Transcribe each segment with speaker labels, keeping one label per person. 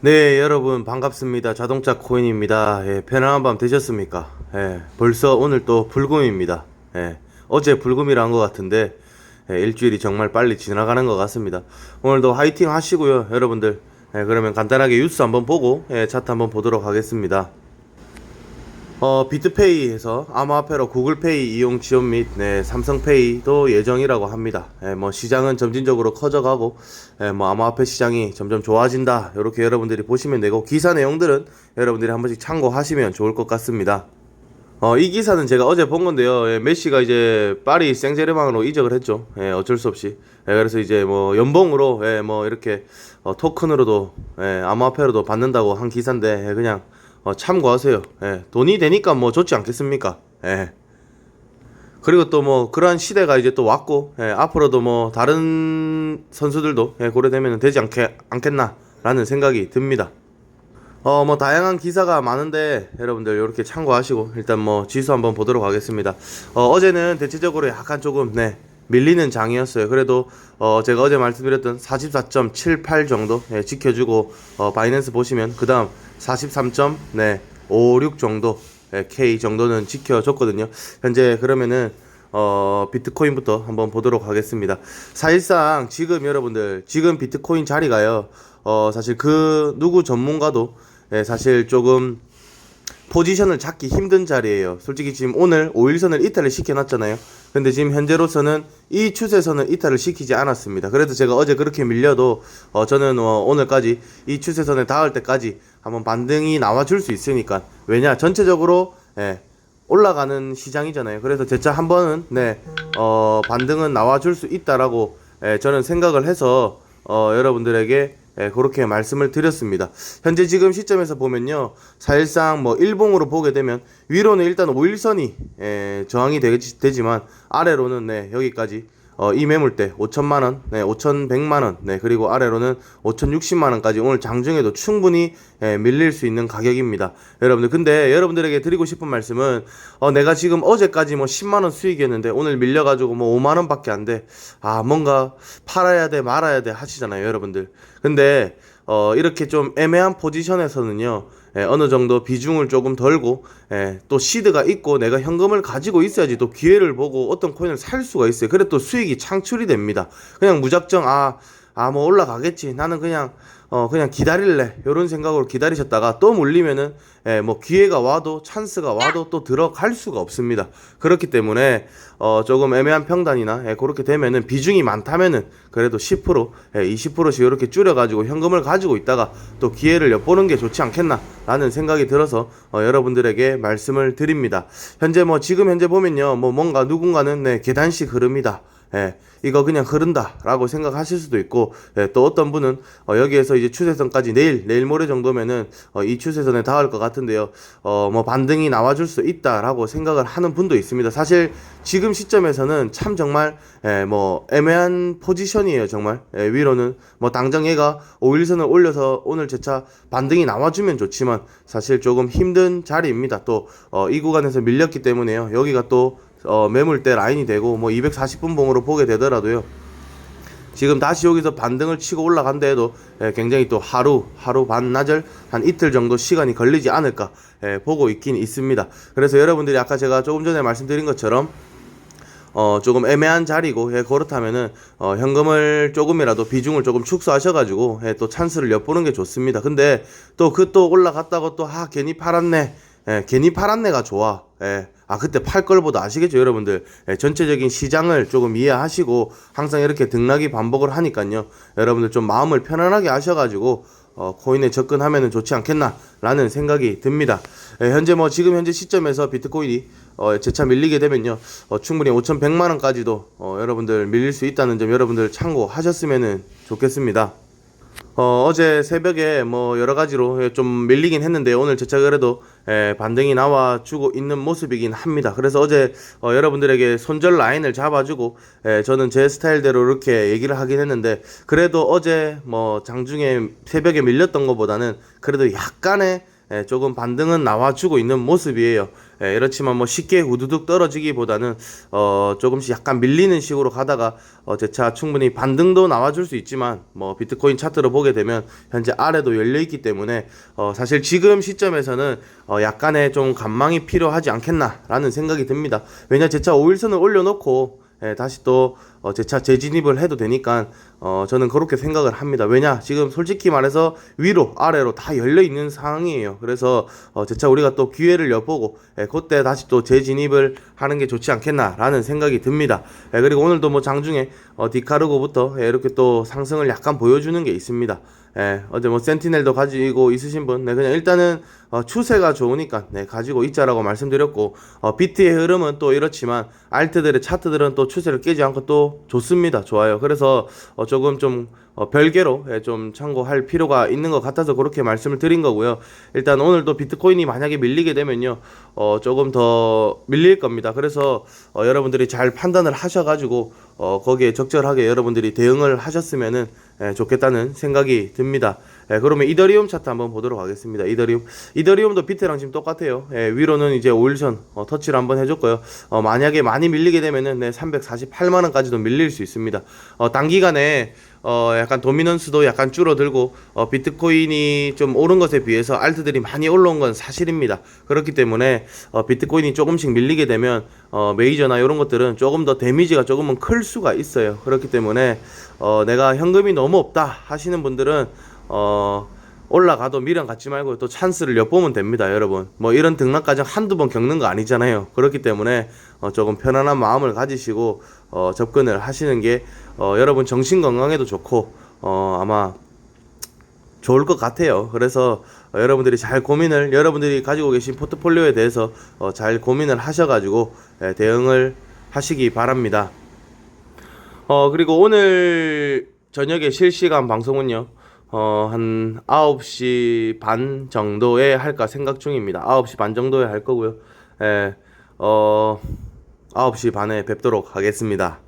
Speaker 1: 네, 여러분 반갑습니다. 자동차 코인입니다. 예, 편안한 밤 되셨습니까? 예, 벌써 오늘 또 불금입니다. 예, 어제 불금이라 한 것 같은데 예, 일주일이 정말 빨리 지나가는 것 같습니다. 오늘도 화이팅 하시고요, 여러분들. 예, 그러면 간단하게 뉴스 한번 보고 예, 차트 한번 보도록 하겠습니다. 어, 비트페이에서 암호화폐로 구글페이 이용 지원 및 네, 삼성페이도 예정이라고 합니다. 예, 뭐 시장은 점진적으로 커져가고 예, 뭐 암호화폐 시장이 점점 좋아진다. 이렇게 여러분들이 보시면 되고 기사 내용들은 여러분들이 한 번씩 참고하시면 좋을 것 같습니다. 어, 이 기사는 제가 어제 본 건데요. 예, 메시가 이제 파리 생제르맹으로 이적을 했죠. 예, 어쩔 수 없이. 예, 그래서 이제 뭐 연봉으로 예, 뭐 이렇게 어, 토큰으로도 예, 암호화폐로도 받는다고 한 기사인데 예, 그냥 어, 참고하세요. 예, 돈이 되니까 뭐 좋지 않겠습니까? 예. 그리고 또 뭐 그러한 시대가 이제 또 왔고 예, 앞으로도 뭐 다른 선수들도 예, 고려되면 되지 않게 않겠나라는 생각이 듭니다. 어 뭐 다양한 기사가 많은데 여러분들 이렇게 참고하시고 일단 뭐 지수 한번 보도록 하겠습니다. 어 어제는 대체적으로 약간 조금 네 밀리는 장이었어요. 그래도 어 제가 어제 말씀드렸던 44.78 정도 예, 지켜주고 어 바이낸스 보시면 그 다음 43.56 정도 예, K 정도는 지켜줬거든요. 현재 그러면은 어 비트코인부터 한번 보도록 하겠습니다. 사실상 지금 여러분들 지금 비트코인 자리가요. 어 사실 그 누구 전문가도 예, 사실 조금 포지션을 잡기 힘든 자리예요. 솔직히 지금 오늘 5일선을 이탈을 시켜놨잖아요. 근데 지금 현재로서는 이 추세선을 이탈을 시키지 않았습니다. 그래도 제가 어제 그렇게 밀려도 어, 저는 어, 오늘까지 이 추세선에 닿을 때까지 한번 반등이 나와줄 수 있으니까 왜냐 전체적으로 예, 올라가는 시장이잖아요. 그래서 제차 한 번은 네 어, 반등은 나와줄 수 있다라고 예, 저는 생각을 해서 어, 여러분들에게 예, 그렇게 말씀을 드렸습니다. 현재 지금 시점에서 보면요. 사실상 뭐 일봉으로 보게 되면 위로는 일단 5일선이 예, 저항이 되지, 되지만 아래로는 네, 여기까지 어, 이 매물대 5천만 원, 네, 5,100만 원, 네, 그리고 아래로는 5,060만 원까지 오늘 장중에도 충분히 예, 밀릴 수 있는 가격입니다. 여러분들, 근데 여러분들에게 드리고 싶은 말씀은 어, 내가 지금 어제까지 뭐 10만 원 수익이었는데 오늘 밀려가지고 뭐 5만 원밖에 안 돼. 아, 뭔가 팔아야 돼, 말아야 돼 하시잖아요, 여러분들. 근데 어, 이렇게 좀 애매한 포지션에서는요. 예, 어느 정도 비중을 조금 덜고 예, 또 시드가 있고 내가 현금을 가지고 있어야지 또 기회를 보고 어떤 코인을 살 수가 있어요. 그래 또 수익이 창출이 됩니다. 그냥 무작정 아 아 뭐 올라가겠지. 나는 그냥 어 그냥 기다릴래. 요런 생각으로 기다리셨다가 또 몰리면은 예, 뭐 기회가 와도 찬스가 와도 또 들어갈 수가 없습니다. 그렇기 때문에 어 조금 애매한 평단이나 예, 그렇게 되면은 비중이 많다면은 그래도 10% 예, 20%씩 이렇게 줄여 가지고 현금을 가지고 있다가 또 기회를 엿보는 게 좋지 않겠나라는 생각이 들어서 어, 여러분들에게 말씀을 드립니다. 현재 뭐 지금 현재 보면요. 뭐 뭔가 누군가는 네, 계단식 흐름이다. 예, 이거 그냥 흐른다라고 생각하실 수도 있고 예, 또 어떤 분은 어, 여기에서 이제 추세선까지 내일 내일 모레 정도면은 어, 이 추세선에 닿을 것 같은데요. 어, 뭐 반등이 나와줄 수 있다라고 생각을 하는 분도 있습니다. 사실 지금 시점에서는 참 정말 예, 뭐 애매한 포지션이에요. 정말 예, 위로는 뭐 당장 얘가 5일선을 올려서 오늘 제차 반등이 나와주면 좋지만 사실 조금 힘든 자리입니다. 또 어, 이 구간에서 밀렸기 때문에요. 여기가 또 어, 매물대 라인이 되고 뭐 240분 봉으로 보게 되더라도요. 지금 다시 여기서 반등을 치고 올라간다 해도 예, 굉장히 또 하루 하루 반나절 한 이틀 정도 시간이 걸리지 않을까 예, 보고 있긴 있습니다. 그래서 여러분들이 아까 제가 조금 전에 말씀드린 것처럼 어 조금 애매한 자리고 예, 그렇다면은 어 현금을 조금이라도 비중을 조금 축소하셔가지고 예, 또 찬스를 엿보는 게 좋습니다. 근데 또 그 또 올라갔다고 또 아 괜히 팔았네 예, 괜히 팔았네가 좋아. 예. 아 그때 팔 걸보다 아시겠죠 여러분들 예, 전체적인 시장을 조금 이해하시고 항상 이렇게 등락이 반복을 하니까요 여러분들 좀 마음을 편안하게 하셔가지고 어, 코인에 접근하면 좋지 않겠나라는 생각이 듭니다. 예, 현재 뭐 지금 현재 시점에서 비트코인이 어, 재차 밀리게 되면요 어, 충분히 5,100만 원까지도 어, 여러분들 밀릴 수 있다는 점 여러분들 참고하셨으면 좋겠습니다. 어, 어제 새벽에 뭐 여러 가지로 예, 좀 밀리긴 했는데 오늘 제차 그래도 예, 반등이 나와주고 있는 모습이긴 합니다. 그래서 어제 어, 여러분들에게 손절 라인을 잡아주고 예, 저는 제 스타일대로 이렇게 얘기를 하긴 했는데 그래도 어제 뭐 장중에 새벽에 밀렸던 것보다는 그래도 약간의 예, 조금 반등은 나와주고 있는 모습이에요. 예, 이렇지만 뭐 쉽게 우두둑 떨어지기보다는 어 조금씩 약간 밀리는 식으로 가다가 어 제 차 충분히 반등도 나와줄 수 있지만 뭐 비트코인 차트로 보게 되면 현재 아래도 열려 있기 때문에 어 사실 지금 시점에서는 어 약간의 좀 간망이 필요하지 않겠나라는 생각이 듭니다. 왜냐 제차 5일선을 올려놓고 예, 다시 또 어, 제 차 재진입을 해도 되니까 어, 저는 그렇게 생각을 합니다. 왜냐 지금 솔직히 말해서 위로 아래로 다 열려 있는 상황이에요. 그래서 어, 제 차 우리가 또 기회를 엿보고 예, 그때 다시 또 재진입을 하는 게 좋지 않겠나라는 생각이 듭니다. 예, 그리고 오늘도 뭐 장중에 어, 디카르고부터 예, 이렇게 또 상승을 약간 보여주는 게 있습니다. 예, 어제 뭐 센티넬도 가지고 있으신 분, 네, 그냥 일단은 어, 추세가 좋으니까 네, 가지고 있자라고 말씀드렸고 어, 비트의 흐름은 또 이렇지만 알트들의 차트들은 또 추세를 깨지 않고 또 좋습니다. 좋아요. 그래서 어, 조금 좀 어, 별개로 예, 좀 참고할 필요가 있는 것 같아서 그렇게 말씀을 드린 거고요. 일단 오늘도 비트코인이 만약에 밀리게 되면요, 어, 조금 더 밀릴 겁니다. 그래서 어, 여러분들이 잘 판단을 하셔가지고 어, 거기에 적절하게 여러분들이 대응을 하셨으면은 예, 좋겠다는 생각이 듭니다. 예, 그러면 이더리움 차트 한번 보도록 하겠습니다. 이더리움, 이더리움도 비트랑 지금 똑같아요. 예, 위로는 이제 5일선 어, 터치를 한번 해줬고요. 어, 만약에 많이 밀리게 되면은 네, 348만 원까지도 밀릴 수 있습니다. 어, 단기간에 어, 약간 도미넌스도 약간 줄어들고 어, 비트코인이 좀 오른 것에 비해서 알트들이 많이 올라온 건 사실입니다. 그렇기 때문에 어, 비트코인이 조금씩 밀리게 되면 어, 메이저나 이런 것들은 조금 더 데미지가 조금은 클 수가 있어요. 그렇기 때문에 어, 내가 현금이 너무 없다 하시는 분들은 어, 올라가도 미련 갖지 말고 또 찬스를 엿보면 됩니다, 여러분. 뭐 이런 등락 과정 한두 번 겪는 거 아니잖아요. 그렇기 때문에 어, 조금 편안한 마음을 가지시고 어, 접근을 하시는 게 어, 여러분 정신 건강에도 좋고 어, 아마 좋을 것 같아요. 그래서 어, 여러분들이 잘 고민을 여러분들이 가지고 계신 포트폴리오에 대해서 어, 잘 고민을 하셔가지고 예, 대응을 하시기 바랍니다. 어 그리고 오늘 저녁에 실시간 방송은요. 어, 한 9시 반 정도에 할까 생각 중입니다. 9시 반 정도에 할 거고요. 예, 어, 9시 반에 뵙도록 하겠습니다.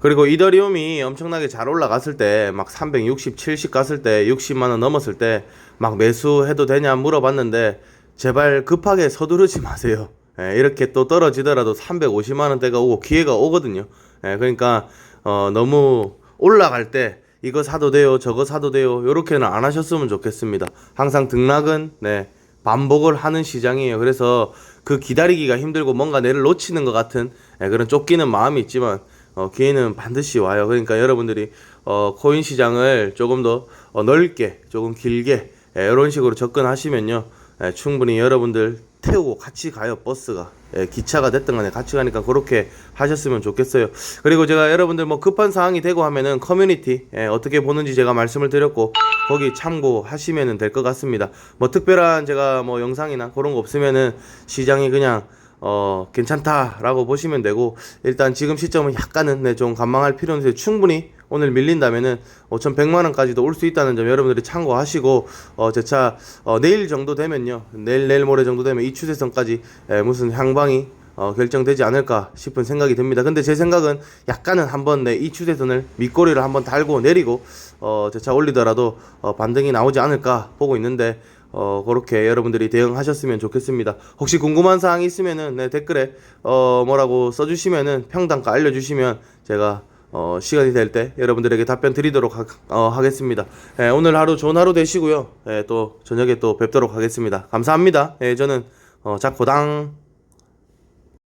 Speaker 1: 그리고 이더리움이 엄청나게 잘 올라갔을 때, 막 360, 70 갔을 때, 60만원 넘었을 때, 막 매수해도 되냐 물어봤는데, 제발 급하게 서두르지 마세요. 예, 이렇게 또 떨어지더라도 350만원대가 오고 기회가 오거든요. 예, 그러니까, 어, 너무 올라갈 때, 이거 사도 돼요, 저거 사도 돼요, 요렇게는 안 하셨으면 좋겠습니다. 항상 등락은, 네, 반복을 하는 시장이에요. 그래서 그 기다리기가 힘들고 뭔가 내를 놓치는 것 같은 예, 그런 쫓기는 마음이 있지만, 어, 기회는 반드시 와요. 그러니까 여러분들이 어, 코인 시장을 조금 더 어, 넓게, 조금 길게 예, 이런 식으로 접근하시면요, 예, 충분히 여러분들 태우고 같이 가요 버스가 예, 기차가 됐든 간에 같이 가니까 그렇게 하셨으면 좋겠어요. 그리고 제가 여러분들 뭐 급한 사항이 되고 하면은 커뮤니티 예, 어떻게 보는지 제가 말씀을 드렸고 거기 참고하시면은 될것 같습니다. 뭐 특별한 제가 뭐 영상이나 그런 거 없으면은 시장이 그냥 어, 괜찮다라고 보시면 되고, 일단 지금 시점은 약간은 네, 좀 관망할 필요는 있어요. 충분히 오늘 밀린다면은 5,100만 원까지도 올 수 있다는 점 여러분들이 참고하시고, 어, 제 차, 어, 내일 정도 되면요. 내일, 내일 모레 정도 되면 이 추세선까지 에, 무슨 향방이 어, 결정되지 않을까 싶은 생각이 듭니다. 근데 제 생각은 약간은 한번 네, 이 추세선을 밑꼬리를 한번 달고 내리고 어, 제차 올리더라도 어, 반등이 나오지 않을까 보고 있는데 어, 그렇게 여러분들이 대응하셨으면 좋겠습니다. 혹시 궁금한 사항이 있으면은 네, 댓글에 어, 뭐라고 써주시면은 평단가 알려주시면 제가 어, 시간이 될 때 여러분들에게 답변 드리도록 하, 어, 하겠습니다. 예, 오늘 하루 좋은 하루 되시고요. 예, 또 저녁에 또 뵙도록 하겠습니다. 감사합니다. 예, 저는 어, 작고당